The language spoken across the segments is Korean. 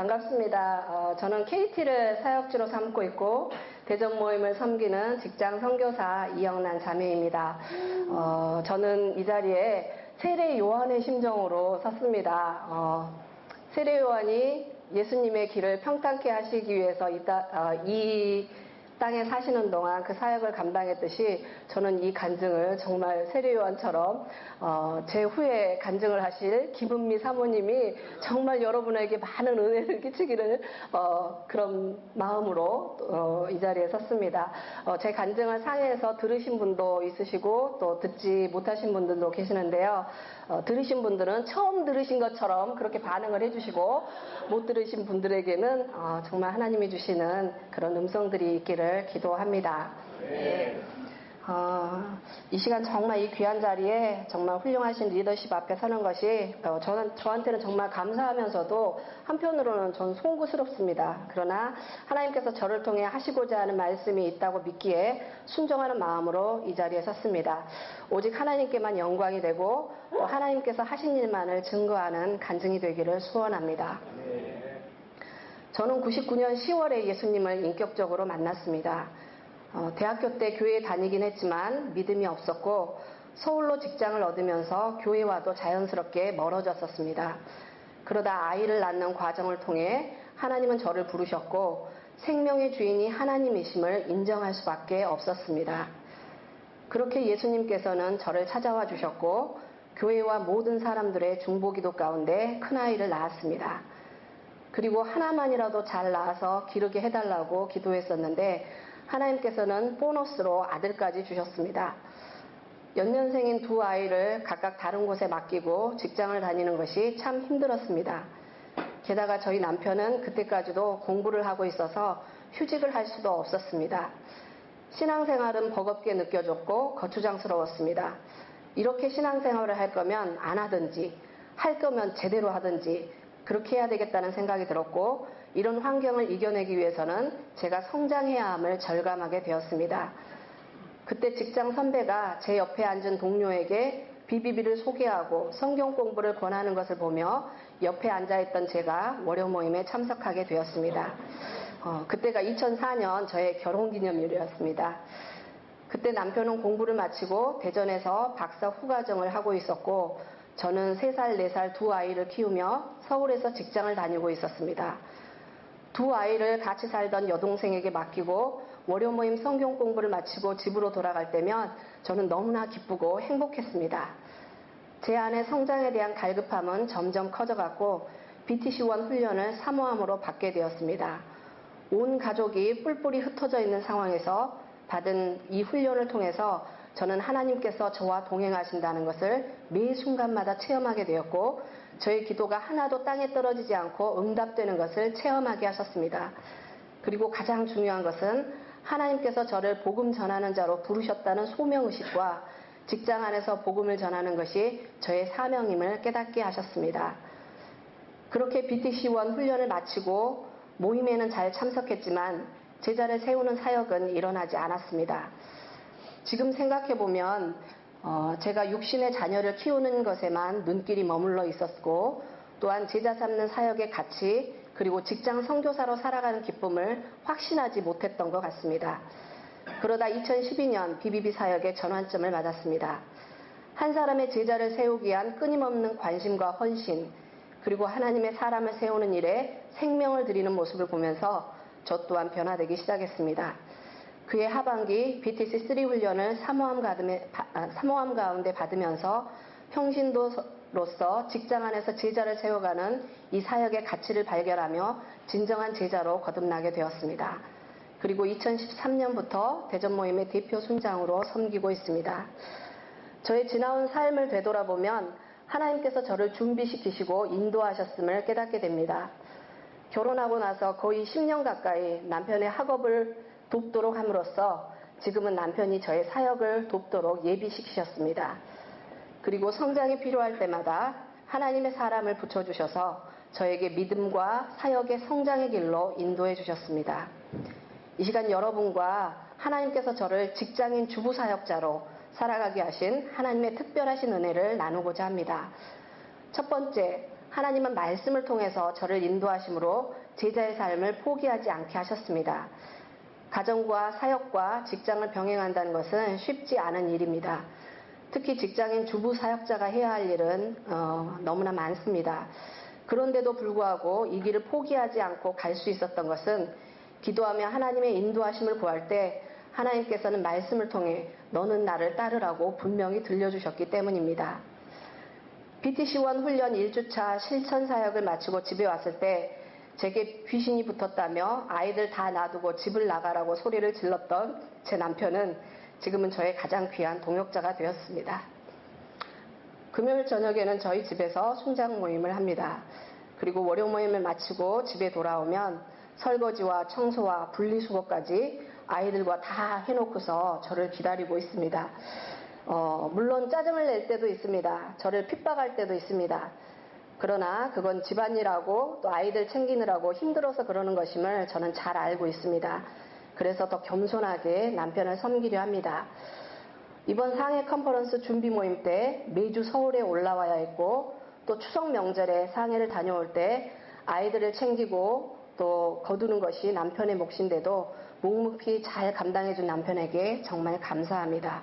반갑습니다. 어, 저는 KT를 사역지로 삼고 있고 대전 모임을 섬기는 직장 선교사 이영란 자매입니다. 어, 저는 이 자리에 세례 요한의 심정으로 섰습니다. 어, 세례 요한이 예수님의 길을 평탄케 하시기 위해서 이, 어, 이 땅에 사시는 동안 그 사역을 감당했듯이 저는 이 간증을 정말 세례요한처럼 어, 제 후에 간증을 하실 김은미 사모님이 정말 여러분에게 많은 은혜를 끼치기를 어, 그런 마음으로 어, 이 자리에 섰습니다. 어, 제 간증을 상해에서 들으신 분도 있으시고 또 듣지 못하신 분들도 계시는데요. 어, 들으신 분들은 처음 들으신 것처럼 그렇게 반응을 해주시고 못 들으신 분들에게는 어, 정말 하나님이 주시는 그런 음성들이 있기를 기도합니다. 네. 어, 이 시간 정말 이 귀한 자리에 정말 훌륭하신 리더십 앞에 서는 것이 어, 저는 저한테는 정말 감사하면서도 한편으로는 전 송구스럽습니다. 그러나 하나님께서 저를 통해 하시고자 하는 말씀이 있다고 믿기에 순종하는 마음으로 이 자리에 섰습니다. 오직 하나님께만 영광이 되고 또 하나님께서 하신 일만을 증거하는 간증이 되기를 소원합니다. 저는 99년 10월에 예수님을 인격적으로 만났습니다. 어, 대학교 때 교회에 다니긴 했지만 믿음이 없었고 서울로 직장을 얻으면서 교회와도 자연스럽게 멀어졌었습니다. 그러다 아이를 낳는 과정을 통해 하나님은 저를 부르셨고 생명의 주인이 하나님이심을 인정할 수밖에 없었습니다. 그렇게 예수님께서는 저를 찾아와 주셨고 교회와 모든 사람들의 중보기도 가운데 큰아이를 낳았습니다. 그리고 하나만이라도 잘 낳아서 기르게 해달라고 기도했었는데 하나님께서는 보너스로 아들까지 주셨습니다. 연년생인 두 아이를 각각 다른 곳에 맡기고 직장을 다니는 것이 참 힘들었습니다. 게다가 저희 남편은 그때까지도 공부를 하고 있어서 휴직을 할 수도 없었습니다. 신앙생활은 버겁게 느껴졌고 거추장스러웠습니다. 이렇게 신앙생활을 할 거면 안 하든지 할 거면 제대로 하든지 그렇게 해야 되겠다는 생각이 들었고 이런 환경을 이겨내기 위해서는 제가 성장해야 함을 절감하게 되었습니다. 그때 직장 선배가 제 옆에 앉은 동료에게 비비비를 소개하고 성경 공부를 권하는 것을 보며 옆에 앉아있던 제가 월요 모임에 참석하게 되었습니다. 어, 그때가 2004년 저의 결혼 기념일이었습니다. 그때 남편은 공부를 마치고 대전에서 박사 후과정을 하고 있었고 저는 3살, 4살 두 아이를 키우며 서울에서 직장을 다니고 있었습니다. 두 아이를 같이 살던 여동생에게 맡기고 월요 모임 성경 공부를 마치고 집으로 돌아갈 때면 저는 너무나 기쁘고 행복했습니다. 제 안의 성장에 대한 갈급함은 점점 커져갔고 BTC1 훈련을 사모함으로 받게 되었습니다. 온 가족이 뿔뿔이 흩어져 있는 상황에서 받은 이 훈련을 통해서 저는 하나님께서 저와 동행하신다는 것을 매 순간마다 체험하게 되었고 저의 기도가 하나도 땅에 떨어지지 않고 응답되는 것을 체험하게 하셨습니다. 그리고 가장 중요한 것은 하나님께서 저를 복음 전하는 자로 부르셨다는 소명의식과 직장 안에서 복음을 전하는 것이 저의 사명임을 깨닫게 하셨습니다. 그렇게 BTC1 훈련을 마치고 모임에는 잘 참석했지만 제자를 세우는 사역은 일어나지 않았습니다. 지금 생각해보면 어, 제가 육신의 자녀를 키우는 것에만 눈길이 머물러 있었고 또한 제자 삼는 사역의 가치 그리고 직장 선교사로 살아가는 기쁨을 확신하지 못했던 것 같습니다. 그러다 2012년 BBB 사역의 전환점을 맞았습니다. 한 사람의 제자를 세우기 위한 끊임없는 관심과 헌신 그리고 하나님의 사람을 세우는 일에 생명을 드리는 모습을 보면서 저 또한 변화되기 시작했습니다. 그의 하반기 BTC3 훈련을 아, 사모함 가운데 받으면서 평신도로서 직장 안에서 제자를 세워가는 이 사역의 가치를 발견하며 진정한 제자로 거듭나게 되었습니다. 그리고 2013년부터 대전 모임의 대표 순장으로 섬기고 있습니다. 저의 지나온 삶을 되돌아보면 하나님께서 저를 준비시키시고 인도하셨음을 깨닫게 됩니다. 결혼하고 나서 거의 10년 가까이 남편의 학업을 돕도록 함으로써 지금은 남편이 저의 사역을 돕도록 예비시키셨습니다. 그리고 성장이 필요할 때마다 하나님의 사람을 붙여주셔서 저에게 믿음과 사역의 성장의 길로 인도해 주셨습니다. 이 시간 여러분과 하나님께서 저를 직장인 주부 사역자로 살아가게 하신 하나님의 특별하신 은혜를 나누고자 합니다. 첫 번째, 하나님은 말씀을 통해서 저를 인도하심으로 제자의 삶을 포기하지 않게 하셨습니다. 가정과 사역과 직장을 병행한다는 것은 쉽지 않은 일입니다. 특히 직장인 주부 사역자가 해야 할 일은 어, 너무나 많습니다. 그런데도 불구하고 이 길을 포기하지 않고 갈 수 있었던 것은 기도하며 하나님의 인도하심을 구할 때 하나님께서는 말씀을 통해 너는 나를 따르라고 분명히 들려주셨기 때문입니다. BTC1 훈련 1주차 실천 사역을 마치고 집에 왔을 때 제게 귀신이 붙었다며 아이들 다 놔두고 집을 나가라고 소리를 질렀던 제 남편은 지금은 저의 가장 귀한 동역자가 되었습니다. 금요일 저녁에는 저희 집에서 순장 모임을 합니다. 그리고 월요 모임을 마치고 집에 돌아오면 설거지와 청소와 분리수거까지 아이들과 다 해놓고서 저를 기다리고 있습니다. 어, 물론 짜증을 낼 때도 있습니다. 저를 핍박할 때도 있습니다. 그러나 그건 집안일하고 또 아이들 챙기느라고 힘들어서 그러는 것임을 저는 잘 알고 있습니다. 그래서 더 겸손하게 남편을 섬기려 합니다. 이번 상해 컨퍼런스 준비 모임 때 매주 서울에 올라와야 했고 또 추석 명절에 상해를 다녀올 때 아이들을 챙기고 또 거두는 것이 남편의 몫인데도 묵묵히 잘 감당해준 남편에게 정말 감사합니다.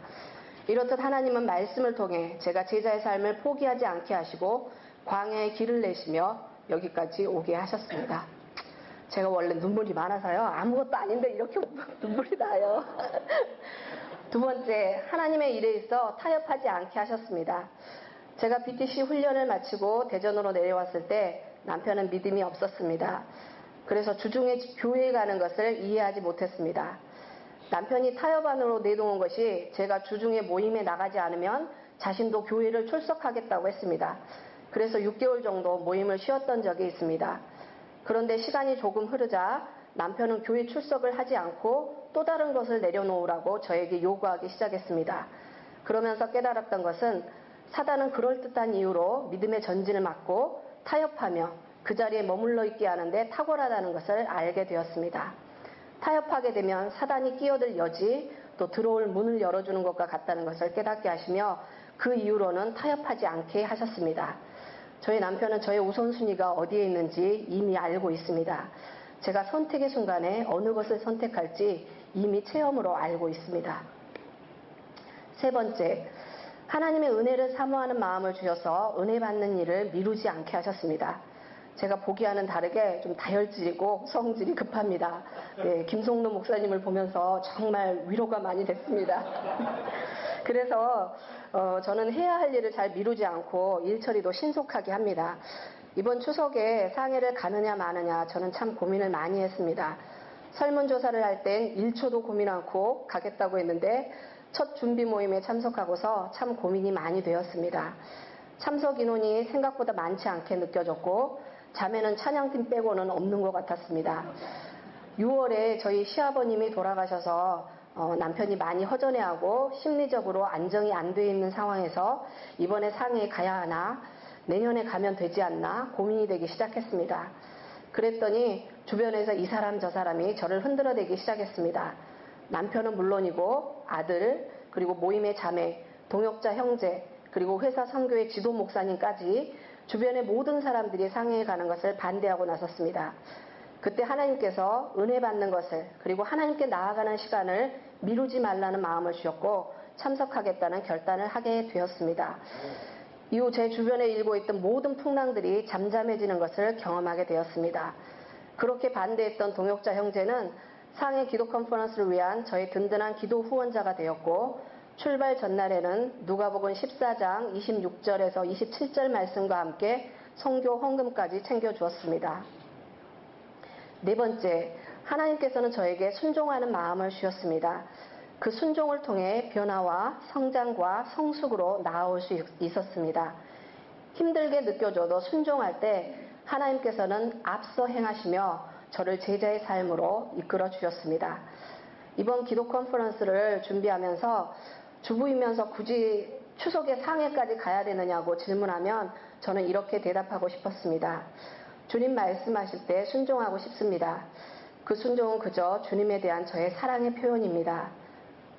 이렇듯 하나님은 말씀을 통해 제가 제자의 삶을 포기하지 않게 하시고 광야의 길을 내시며 여기까지 오게 하셨습니다. 제가 원래 눈물이 많아서요. 아무것도 아닌데 이렇게 눈물이 나요. 두 번째, 하나님의 일에 있어 타협하지 않게 하셨습니다. 제가 BTC 훈련을 마치고 대전으로 내려왔을 때 남편은 믿음이 없었습니다. 그래서 주중에 교회에 가는 것을 이해하지 못했습니다. 남편이 타협 안으로 내동온 것이 제가 주중에 모임에 나가지 않으면 자신도 교회를 출석하겠다고 했습니다. 그래서 6개월 정도 모임을 쉬었던 적이 있습니다. 그런데 시간이 조금 흐르자 남편은 교회 출석을 하지 않고 또 다른 것을 내려놓으라고 저에게 요구하기 시작했습니다. 그러면서 깨달았던 것은 사단은 그럴듯한 이유로 믿음의 전진을 막고 타협하며 그 자리에 머물러 있게 하는데 탁월하다는 것을 알게 되었습니다. 타협하게 되면 사단이 끼어들 여지 또 들어올 문을 열어주는 것과 같다는 것을 깨닫게 하시며 그 이후로는 타협하지 않게 하셨습니다. 저희 남편은 저의 우선순위가 어디에 있는지 이미 알고 있습니다. 제가 선택의 순간에 어느 것을 선택할지 이미 체험으로 알고 있습니다. 세 번째, 하나님의 은혜를 사모하는 마음을 주셔서 은혜 받는 일을 미루지 않게 하셨습니다. 제가 보기와는 다르게 좀 다혈질이고 성질이 급합니다. 네, 김성로 목사님을 보면서 정말 위로가 많이 됐습니다. 그래서 어, 저는 해야 할 일을 잘 미루지 않고 일 처리도 신속하게 합니다. 이번 추석에 상해를 가느냐 마느냐 저는 참 고민을 많이 했습니다. 설문조사를 할 땐 1초도 고민 않고 가겠다고 했는데 첫 준비 모임에 참석하고서 참 고민이 많이 되었습니다. 참석 인원이 생각보다 많지 않게 느껴졌고 자매는 찬양팀 빼고는 없는 것 같았습니다. 6월에 저희 시아버님이 돌아가셔서 어, 남편이 많이 허전해하고 심리적으로 안정이 안 돼 있는 상황에서 이번에 상해에 가야 하나 내년에 가면 되지 않나 고민이 되기 시작했습니다. 그랬더니 주변에서 이 사람 저 사람이 저를 흔들어대기 시작했습니다. 남편은 물론이고 아들 그리고 모임의 자매 동역자 형제 그리고 회사 선교의 지도 목사님까지 주변의 모든 사람들이 상해에 가는 것을 반대하고 나섰습니다. 그때 하나님께서 은혜 받는 것을 그리고 하나님께 나아가는 시간을 미루지 말라는 마음을 주셨고 참석하겠다는 결단을 하게 되었습니다. 이후 제 주변에 일고 있던 모든 풍랑들이 잠잠해지는 것을 경험하게 되었습니다. 그렇게 반대했던 동역자 형제는 상해 기도 컨퍼런스를 위한 저의 든든한 기도 후원자가 되었고 출발 전날에는 누가복음 14장 26절에서 27절 말씀과 함께 성교 헌금까지 챙겨 주었습니다. 네 번째, 하나님께서는 저에게 순종하는 마음을 주셨습니다. 그 순종을 통해 변화와 성장과 성숙으로 나아올 수 있었습니다. 힘들게 느껴져도 순종할 때 하나님께서는 앞서 행하시며 저를 제자의 삶으로 이끌어 주셨습니다. 이번 기도 컨퍼런스를 준비하면서 주부이면서 굳이 추석에 상해까지 가야 되느냐고 질문하면 저는 이렇게 대답하고 싶었습니다. 주님 말씀하실 때 순종하고 싶습니다. 그 순종은 그저 주님에 대한 저의 사랑의 표현입니다.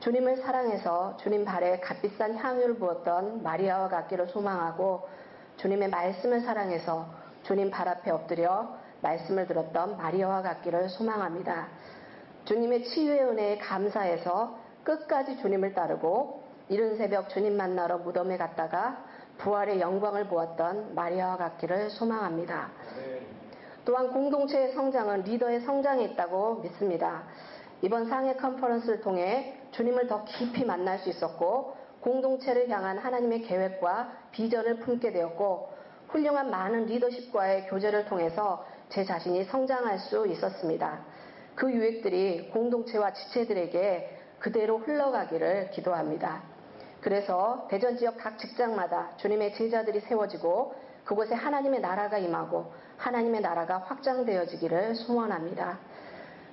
주님을 사랑해서 주님 발에 값비싼 향유를 부었던 마리아와 같기를 소망하고 주님의 말씀을 사랑해서 주님 발 앞에 엎드려 말씀을 들었던 마리아와 같기를 소망합니다. 주님의 치유의 은혜에 감사해서 끝까지 주님을 따르고 이른 새벽 주님 만나러 무덤에 갔다가 부활의 영광을 보았던 마리아와 같기를 소망합니다. 또한 공동체의 성장은 리더의 성장에 있다고 믿습니다. 이번 상해 컨퍼런스를 통해 주님을 더 깊이 만날 수 있었고 공동체를 향한 하나님의 계획과 비전을 품게 되었고 훌륭한 많은 리더십과의 교제를 통해서 제 자신이 성장할 수 있었습니다. 그 유익들이 공동체와 지체들에게 그대로 흘러가기를 기도합니다. 그래서 대전 지역 각 직장마다 주님의 제자들이 세워지고 그곳에 하나님의 나라가 임하고 하나님의 나라가 확장되어지기를 소원합니다.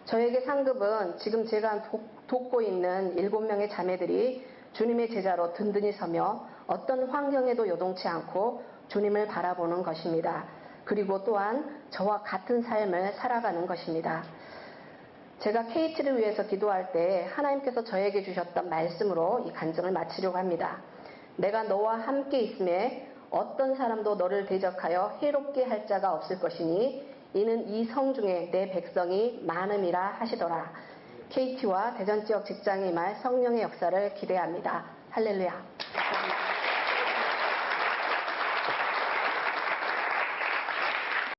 저에게 상급은 지금 제가 돕고 있는 일곱 명의 자매들이 주님의 제자로 든든히 서며 어떤 환경에도 요동치 않고 주님을 바라보는 것입니다. 그리고 또한 저와 같은 삶을 살아가는 것입니다. 제가 KT를 위해서 기도할 때 하나님께서 저에게 주셨던 말씀으로 이 간증을 마치려고 합니다. 내가 너와 함께 있음에 어떤 사람도 너를 대적하여 해롭게 할 자가 없을 것이니 이는 이 성 중에 내 백성이 많음이라 하시더라. KT와 대전 지역 직장에 임할 성령의 역사를 기대합니다. 할렐루야.